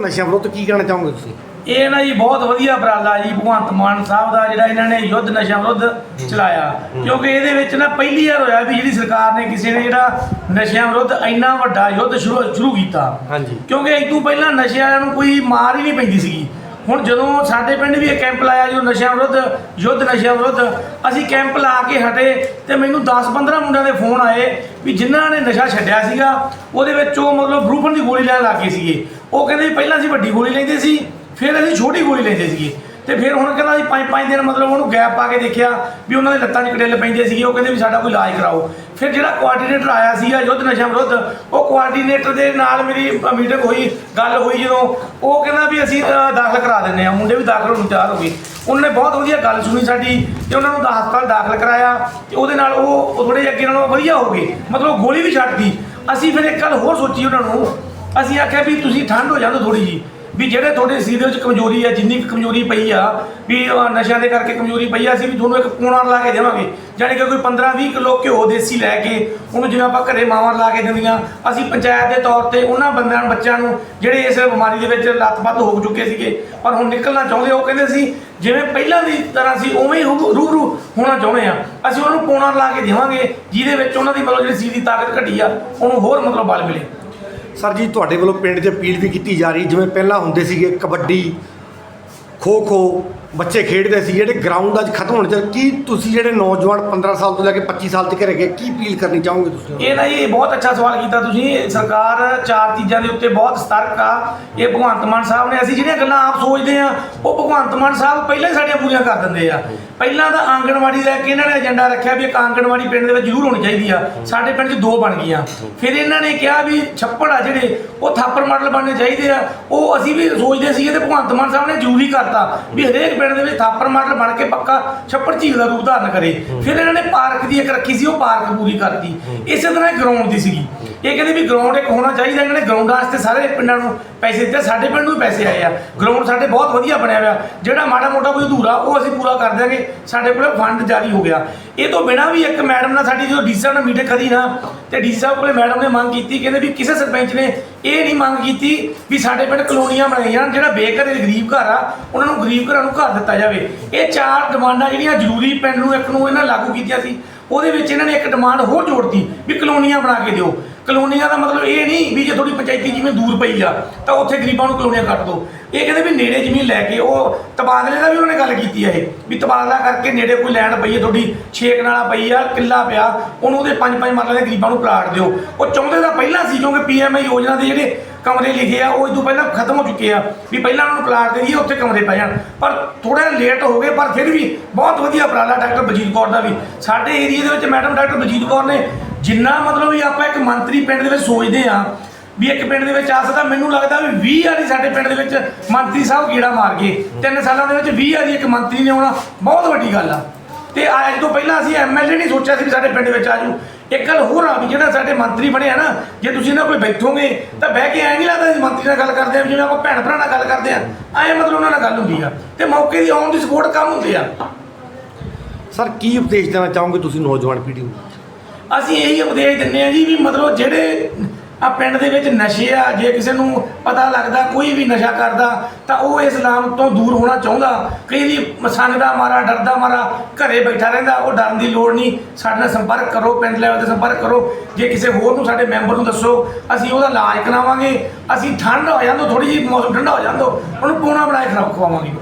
ਨਸ਼ਿਆਂ ਵਿਰੁੱਧ ਕੀ ਕਹਿਣਾ ਚਾਹੋਗੇ ਤੁਸੀਂ? ਇਹ ਨਾ ਜੀ ਬਹੁਤ ਵਧੀਆ ਉਪਰਾਲਾ ਜੀ ਭਗਵੰਤ ਮਾਨ ਸਾਹਿਬ ਦਾ ਜਿਹੜਾ ਇਹਨਾਂ ਨੇ ਯੁੱਧ ਨਸ਼ਾ ਵਿਰੁੱਧ ਚਲਾਇਆ। ਕਿਉਂਕਿ ਇਹਦੇ ਵਿੱਚ ਨਾ ਪਹਿਲੀ ਵਾਰ ਹੋਇਆ ਵੀ ਜਿਹੜੀ ਸਰਕਾਰ ਨੇ ਕਿਸੇ ਨੇ ਜਿਹੜਾ ਨਸ਼ਿਆਂ ਵਿਰੁੱਧ ਇੰਨਾ ਵੱਡਾ ਯੁੱਧ ਸ਼ੁਰੂ ਸ਼ੁਰੂ ਕੀਤਾ। ਹਾਂਜੀ। ਕਿਉਂਕਿ ਤੋਂ ਪਹਿਲਾਂ ਨਸ਼ਿਆਂ ਨੂੰ ਕੋਈ ਮਾਰ ਹੀ ਨਹੀਂ ਪੈਂਦੀ ਸੀਗੀ। ਹੁਣ ਜਦੋਂ ਸਾਡੇ ਪਿੰਡ ਵੀ ਇਹ ਕੈਂਪ ਲਾਇਆ ਜੋ ਨਸ਼ਿਆਂ ਵਿਰੁੱਧ, ਯੁੱਧ ਨਸ਼ਿਆਂ ਵਿਰੁੱਧ, ਅਸੀਂ ਕੈਂਪ ਲਾ ਕੇ ਹਟੇ ਤੇ ਮੈਨੂੰ 10-15 ਮੁੰਡਿਆਂ ਦੇ ਫੋਨ ਆਏ ਵੀ ਜਿਨ੍ਹਾਂ ਨੇ ਨਸ਼ਾ ਛੱਡਿਆ ਸੀਗਾ, ਉਹਦੇ ਵਿੱਚ ਉਹ ਮਤਲਬ ਬਰੂਫਨ ਦੀ ਗੋਲੀ ਲੈਣ ਲੱਗ ਗਏ ਸੀਗੇ। ਉਹ ਕਹਿੰਦੇ ਵੀ ਪਹਿਲਾਂ ਅਸੀਂ ਵੱਡੀ ਗੋਲੀ ਲੈਂਦੇ ਸੀ, ਫਿਰ ਅਸੀਂ ਛੋਟੀ ਗੋਲੀ ਲੈਂਦੇ ਸੀਗੇ। ਤੇ ਫਿਰ ਹੁਣ ਕਹਿੰਦਾ ਅਸੀਂ ਪੰਜ ਪੰਜ ਦਿਨ ਮਤਲਬ ਉਹਨੂੰ ਗੈਪ ਪਾ ਕੇ ਦੇਖਿਆ ਵੀ ਉਹਨਾਂ ਦੇ ਲੱਤਾਂ 'ਚ ਕੜੇਲ ਪੈਂਦੇ ਸੀਗੇ, ਉਹ ਕਹਿੰਦੇ ਵੀ ਸਾਡਾ ਕੋਈ ਇਲਾਜ ਕਰਾਓ। ਫਿਰ ਜਿਹੜਾ ਕੋਆਰਡੀਨੇਟਰ ਆਇਆ ਸੀਗਾ ਯੁੱਧ ਨਸ਼ਾ ਵਿਰੁੱਧ, ਉਹ ਕੋਆਰਡੀਨੇਟਰ ਦੇ ਨਾਲ ਮੇਰੀ ਮੀਟਿੰਗ ਹੋਈ, ਗੱਲ ਹੋਈ ਜਦੋਂ, ਉਹ ਕਹਿੰਦਾ ਵੀ ਅਸੀਂ ਦਾਖਲ ਕਰਾ ਦਿੰਦੇ ਆ ਮੁੰਡੇ ਵੀ ਦਾਖਲ ਹੋਣ ਨੂੰ ਤਿਆਰ ਹੋ ਗਏ। ਉਹਨਾਂ ਨੇ ਬਹੁਤ ਵਧੀਆ ਗੱਲ ਸੁਣੀ ਸਾਡੀ ਤੇ ਉਹਨਾਂ ਨੂੰ ਹਸਪਤਾਲ ਦਾਖਲ ਕਰਾਇਆ ਤੇ ਉਹਦੇ ਨਾਲ ਉਹ ਥੋੜੇ ਅੱਗੇ ਨਾਲੋਂ ਵਧੀਆ ਹੋ ਗਏ। ਮਤਲਬ ਗੋਲੀ ਵੀ ਛੱਡ ਗਈ। ਅਸੀਂ ਫਿਰ ਇੱਕ ਗੱਲ ਹੋਰ ਸੋਚੀ ਉਹਨਾਂ ਨੂੰ। ਅਸੀਂ ਆਖਿਆ ਵੀ ਤੁਸੀਂ ਠੰਡ ਹੋ ਜਾਂਦੋ ਥੋੜੀ ਜੀ ਵੀ ਜਿਹੜੇ ਤੁਹਾਡੇ ਸਰੀਰ ਦੇ ਵਿੱਚ ਕਮਜ਼ੋਰੀ ਆ, ਜਿੰਨੀ ਕੁ ਕਮਜ਼ੋਰੀ ਪਈ ਆ, ਵੀ ਨਸ਼ਿਆਂ ਦੇ ਕਰਕੇ ਕਮਜ਼ੋਰੀ ਪਈ ਆ, ਅਸੀਂ ਵੀ ਤੁਹਾਨੂੰ ਇੱਕ ਪੂਣਾ ਲਾ ਕੇ ਦੇਵਾਂਗੇ। ਜਾਣੀ ਕਿ ਕੋਈ 15 20 ਕਿਲੋ ਘਿਓ ਦੇਸੀ ਲੈ ਕੇ, ਉਹਨੂੰ ਜਿਵੇਂ ਆਪਾਂ ਘਰੇ ਮਾਵਾਂ ਲਾ ਕੇ ਦਿੰਦੀਆਂ, ਅਸੀਂ ਪੰਚਾਇਤ ਦੇ ਤੌਰ ਤੇ ਉਹਨਾਂ ਬੰਦਿਆਂ ਨੂੰ, ਬੱਚਿਆਂ ਨੂੰ, ਜਿਹੜੇ ਇਸ ਬਿਮਾਰੀ ਦੇ ਵਿੱਚ ਲੱਤ-ਪੱਤ ਹੋ ਚੁੱਕੇ ਸੀਗੇ, ਪਰ ਹੁਣ ਨਿਕਲਣਾ ਚਾਹੁੰਦੇ ਉਹ ਕਹਿੰਦੇ ਸੀ, ਜਿਵੇਂ ਪਹਿਲਾਂ ਦੀ ਤਰ੍ਹਾਂ ਸੀ, ਉਵੇਂ ਹੀ ਰੂ- ਰੂਬਰੂ ਹੋਣਾ ਚਾਹੁੰਦੇ ਆ। ਅਸੀਂ ਉਹਨੂੰ ਪੂਣਾ ਲਾ ਕੇ ਦੇਵਾਂਗੇ, ਜਿਹਦੇ ਵਿੱਚ ਉਹਨਾਂ ਦੀ ਮਤਲਬ ਜਿਹੜੀ ਸਰੀਰ ਦੀ ਤਾਕਤ ਘਟੀ ਆ, ਉਹਨੂੰ ਹੋਰ ਮਤਲਬ ਬਲ ਮਿਲੇ। ਸਰ ਜੀ, ਤੁਹਾਡੇ ਵੱਲੋਂ ਪਿੰਡ 'ਚ ਅਪੀਲ ਵੀ ਕੀਤੀ ਜਾ ਰਹੀ, ਜਿਵੇਂ ਪਹਿਲਾਂ ਹੁੰਦੇ ਸੀਗੇ ਕਬੱਡੀ ਖੋ ਖੋ ਬੱਚੇ ਖੇਡਦੇ ਸੀ, ਜਿਹੜੇ ਗਰਾਊਂਡ ਅੱਜ ਖਤਮ ਹੋਣ ਚ, ਕੀ ਤੁਸੀਂ ਜਿਹੜੇ ਨੌਜਵਾਨ 15 ਸਾਲ ਤੋਂ ਲੈ ਕੇ 25 ਸਾਲ ਤੱਕ ਹੈਗੇ ਕੀ ਅਪੀਲ ਕਰਨੀ ਚਾਹੋਗੇ ਤੁਸੀਂ? ਇਹ ਨਾ ਇਹ ਬਹੁਤ ਅੱਛਾ ਸਵਾਲ ਕੀਤਾ ਤੁਸੀਂ ਸਰਕਾਰ ਚਾਰ ਚੀਜ਼ਾਂ ਦੇ ਉੱਤੇ ਬਹੁਤ ਸਤਰਕ ਆ। ਇਹ ਭਗਵੰਤ ਮਾਨ ਸਾਹਿਬ ਨੇ, ਅਸੀਂ ਜਿਹੜੀਆਂ ਗੱਲਾਂ ਆਪ ਸੋਚਦੇ ਆ, ਉਹ ਭਗਵੰਤ ਮਾਨ ਸਾਹਿਬ ਪਹਿਲਾਂ ਹੀ ਸਾਡੀਆਂ ਪੂਰੀਆਂ ਕਰ ਦਿੰਦੇ ਆ। ਪਹਿਲਾਂ ਤਾਂ ਆਂਗਣਵਾੜੀ ਲੈ ਕੇ ਇਹਨਾਂ ਨੇ ਏਜੰਡਾ ਰੱਖਿਆ ਵੀ ਇੱਕ ਆਂਗਣਵਾੜੀ ਪਿੰਡ ਦੇ ਵਿੱਚ ਜ਼ਰੂਰ ਹੋਣੀ ਚਾਹੀਦੀ ਆ। ਸਾਡੇ ਪਿੰਡ 'ਚ ਦੋ ਬਣ ਗਈਆਂ। ਫਿਰ ਇਹਨਾਂ ਨੇ ਕਿਹਾ ਵੀ ਛੱਪੜ ਆ ਜਿਹੜੇ, ਉਹ ਥਾਪਰ ਮਾਡਲ ਬਣਨੇ ਚਾਹੀਦੇ ਆ। ਉਹ ਅਸੀਂ ਵੀ ਸੋਚਦੇ ਸੀਗੇ ਤੇ ਭਗਵੰਤ ਮਾਨ ਸਾਹਿਬ ਨੇ ਜ਼ਰੂਰੀ ਕਰਤਾ ਵੀ ਹਰੇਕ ਪਿੰਡ ਦੇ ਵਿੱਚ ਥਾਪਰ ਮਾਡਲ ਬਣ ਕੇ ਪੱਕਾ ਛੱਪੜ ਝੀਲ ਦਾ ਰੂਪ ਧਾਰਨ ਕਰੇ। ਫਿਰ ਇਹਨਾਂ ਨੇ ਪਾਰਕ ਦੀ ਇੱਕ ਰੱਖੀ ਸੀ, ਉਹ ਪਾਰਕ ਪੂਰੀ ਕਰਤੀ। ਇਸੇ ਤਰ੍ਹਾਂ ਗਰਾਊਂਡ ਦੀ ਸੀਗੀ। ਇਹ ਕਹਿੰਦੇ ਵੀ ਗਰਾਊਂਡ ਇੱਕ ਹੋਣਾ ਚਾਹੀਦਾ, ਇਹਨਾਂ ਨੇ ਗਰਾਊਂਡਾਂ ਵਾਸਤੇ ਸਾਰੇ ਪਿੰਡਾਂ ਨੂੰ ਪੈਸੇ ਦਿੱਤੇ, ਸਾਡੇ ਪਿੰਡ ਨੂੰ ਵੀ ਪੈਸੇ ਆਏ ਆ। ਗਰਾਊਂਡ ਸਾਡੇ ਬਹੁਤ ਵਧੀਆ ਬਣਿਆ ਹੋਇਆ। ਜਿਹੜਾ ਮਾੜਾ ਮੋਟਾ ਕੋਈ ਅਧੂਰਾ, ਉਹ ਅਸੀਂ ਪੂਰਾ ਕਰ ਦਿਆਂਗੇ। ਸਾਡੇ ਕੋਲੇ ਫੰਡ ਜਾਰੀ ਹੋ ਗਿਆ। ਇਹ ਤੋਂ ਬਿਨਾ ਵੀ ਇੱਕ ਮੈਡਮ ਨਾਲ ਸਾਡੀ ਜਦੋਂ ਡੀਸੀ ਸਾਹਿਬ ਨਾਲ ਮੀਟਿੰਗ ਕਰੀ ਨਾ, ਤੇ ਡੀਸੀ ਸਾਹਿਬ ਕੋਲੇ ਮੈਡਮ ਨੇ ਮੰਗ ਕੀਤੀ, ਕਹਿੰਦੇ ਵੀ ਕਿਸੇ ਸਰਪੰਚ ਨੇ ਇਹ ਨਹੀਂ ਮੰਗ ਕੀਤੀ ਵੀ ਸਾਡੇ ਪਿੰਡ ਕਲੋਨੀਆਂ ਬਣਾਈਆਂ ਜਾਣ, ਜਿਹੜਾ ਬੇਘਰ ਗਰੀਬ ਘਰ ਆ, ਉਹਨਾਂ ਨੂੰ ਗਰੀਬ ਘਰਾਂ ਨੂੰ ਘਰ ਦਿੱਤਾ ਜਾਵੇ। ਇਹ ਚਾਰ ਡਿਮਾਂਡਾਂ ਜਿਹੜੀਆਂ ਜ਼ਰੂਰੀ ਪਿੰਡ ਨੂੰ ਇੱਕ ਨੂੰ ਇਹਨਾਂ ਲਾਗੂ ਕੀਤੀਆਂ ਸੀ, ਉਹਦੇ ਵਿੱਚ ਇਹਨਾਂ ਨੇ ਇੱਕ ਡਿਮਾਂਡ ਹੋਰ ਜੋੜਤੀ ਵੀ ਕਲੋਨੀਆਂ ਬਣਾ ਕੇ ਦਿਓ। ਕਲੋਨੀਆਂ ਦਾ ਮਤਲਬ ਇਹ ਨਹੀਂ ਵੀ ਜੇ ਤੁਹਾਡੀ ਪੰਚਾਇਤੀ ਜਿਵੇਂ ਦੂਰ ਪਈ ਆ, ਤਾਂ ਉੱਥੇ ਗਰੀਬਾਂ ਨੂੰ ਕਲੋਨੀਆਂ ਕੱਟ ਦਿਓ। ਇਹ ਕਹਿੰਦੇ ਵੀ ਨੇੜੇ ਜ਼ਮੀਨ ਲੈ ਕੇ ਉਹ ਤਬਾਦਲੇ ਦਾ ਵੀ ਉਹਨੇ ਗੱਲ ਕੀਤੀ ਹੈ ਇਹ, ਵੀ ਤਬਾਦਲਾ ਕਰਕੇ ਨੇੜੇ ਕੋਈ ਲੈਣ ਪਈ ਹੈ ਤੁਹਾਡੀ ਛੇਕ ਨਾਲਾ ਪਈ ਆ, ਕਿੱਲਾ ਪਿਆ, ਉਹਨੂੰ ਉਹਦੇ ਪੰਜ ਪੰਜ ਮਰਲੇ ਦੇ ਗਰੀਬਾਂ ਨੂੰ ਪਲਾਟ ਦਿਓ। ਉਹ ਚਾਹੁੰਦੇ ਤਾਂ ਪਹਿਲਾਂ ਸੀ, ਕਿਉਂਕਿ ਪੀਐਮਆਈ ਯੋਜਨਾ ਦੇ ਜਿਹੜੇ ਕਮਰੇ ਲਿਖੇ ਆ, ਉਹ ਇਸ ਤੋਂ ਪਹਿਲਾਂ ਖਤਮ ਹੋ ਚੁੱਕੇ ਆ, ਵੀ ਪਹਿਲਾਂ ਉਹਨਾਂ ਨੂੰ ਪਲਾਟ ਦੇ ਦਈਏ, ਉੱਥੇ ਕਮਰੇ ਪੈ ਜਾਣ। ਪਰ ਥੋੜਾ ਲੇਟ ਹੋ ਗਏ, ਪਰ ਫਿਰ ਵੀ ਬਹੁਤ ਵਧੀਆ ਉਪਰਾਲਾ ਡਾਕਟਰ ਬਜੀਤ ਕੌਰ ਦਾ ਵੀ। ਸਾਡੇ ਏਰੀਆ ਦੇ ਵਿੱਚ ਮੈਡਮ ਡਾਕਟਰ ਬਲਜੀਤ ਕੌਰ ਨੇ ਜਿੰਨਾ ਮਤਲਬ ਵੀ ਆਪਾਂ ਇੱਕ ਮੰਤਰੀ ਪਿੰਡ ਦੇ ਵਿੱਚ ਸੋਚਦੇ ਆ ਵੀ ਇੱਕ ਪਿੰਡ ਦੇ ਵਿੱਚ ਆ ਸਕਦਾ, ਮੈਨੂੰ ਲੱਗਦਾ ਵੀ 20 ਵਾਰੀ ਸਾਡੇ ਪਿੰਡ ਦੇ ਵਿੱਚ ਮੰਤਰੀ ਸਾਹਿਬ ਕੀੜਾ ਮਾਰ ਗਏ। ਤਿੰਨ ਸਾਲਾਂ ਦੇ ਵਿੱਚ 20 ਵਾਰੀ ਇੱਕ ਮੰਤਰੀ ਨੇ ਆਉਣਾ, ਬਹੁਤ ਵੱਡੀ ਗੱਲ ਆ। ਤੇ ਅੱਜ ਤੋਂ ਪਹਿਲਾਂ ਅਸੀਂ ਐਮਐਲਏ ਨਹੀਂ ਸੋਚਿਆ ਸੀ ਵੀ ਸਾਡੇ ਪਿੰਡ ਵਿੱਚ ਆ ਜੂ ਇੱਕ ਗੱਲ ਹੋਰ ਆ ਵੀ ਜਿਹੜਾ ਸਾਡੇ ਮੰਤਰੀ ਬਣਿਆ ਨਾ, ਜੇ ਤੁਸੀਂ ਇਹਨਾਂ ਕੋਲ ਬੈਠੋਗੇ, ਤਾਂ ਬਹਿ ਕੇ ਐਂ ਨਹੀਂ ਲੱਗਦਾ ਅਸੀਂ ਮੰਤਰੀ ਨਾਲ ਗੱਲ ਕਰਦੇ ਆ ਜਿਵੇਂ ਆਪਾਂ ਭੈਣ ਭਰਾ ਨਾਲ ਗੱਲ ਕਰਦੇ ਆ, ਐਂ ਮਤਲਬ ਉਹਨਾਂ ਨਾਲ ਗੱਲ ਹੁੰਦੀ ਆ। ਤੇ ਮੌਕੇ ਦੀ ਆਉਣ ਦੀ ਸਪੋਰਟ ਕੰਮ ਹੁੰਦੇ ਆ। ਸਰ, ਕੀ ਉਪਦੇਸ਼ ਦੇਣਾ ਚਾਹੋਗੇ ਤੁਸੀਂ ਨੌਜਵਾਨ ਪੀੜ੍ਹੀ ਨੂੰ? ਅਸੀਂ ਇਹੀ ਉਪਦੇਸ਼ ਦਿੰਨੇ ਆ ਜੀ ਵੀ ਮਤਲਬ ਜਿਹੜੇ ਆ ਪਿੰਡ ਦੇ ਵਿੱਚ ਨਸ਼ੇ ਆ, ਜੇ ਕਿਸੇ ਨੂੰ ਪਤਾ ਲੱਗਦਾ ਕੋਈ ਵੀ ਨਸ਼ਾ ਕਰਦਾ, ਤਾਂ ਉਹ ਇਸਲਾਮ ਤੋਂ ਦੂਰ ਹੋਣਾ ਚਾਹੁੰਦਾ। ਕਈ ਵੀ ਸੰਗਦਾ ਮਾਰਾ, ਡਰਦਾ ਮਾਰਾ, ਘਰੇ ਬੈਠਾ ਰਹਿੰਦਾ, ਉਹ ਡਰਨ ਦੀ ਲੋੜ ਨਹੀਂ। ਸਾਡੇ ਨਾਲ ਸੰਪਰਕ ਕਰੋ, ਪਿੰਡ ਲੈਵਲ ਤੇ ਸੰਪਰਕ ਕਰੋ। ਜੇ ਕਿਸੇ ਹੋਰ ਨੂੰ ਸਾਡੇ ਮੈਂਬਰ ਨੂੰ ਦੱਸੋ, ਅਸੀਂ ਉਹਦਾ ਇਲਾਜ ਕਰਾਵਾਂਗੇ। ਅਸੀਂ ਠੰਡ ਹੋ ਜਾਂਦੋ ਥੋੜੀ ਜਿਹੀ ਮੌਸਮ ਠੰਡਾ ਹੋ ਜਾਂਦੋ, ਉਹਨੂੰ ਪੂਣਾ ਬਣਾਏ ਖਰਾਬ ਖਵਾਵਾਂਗੇ।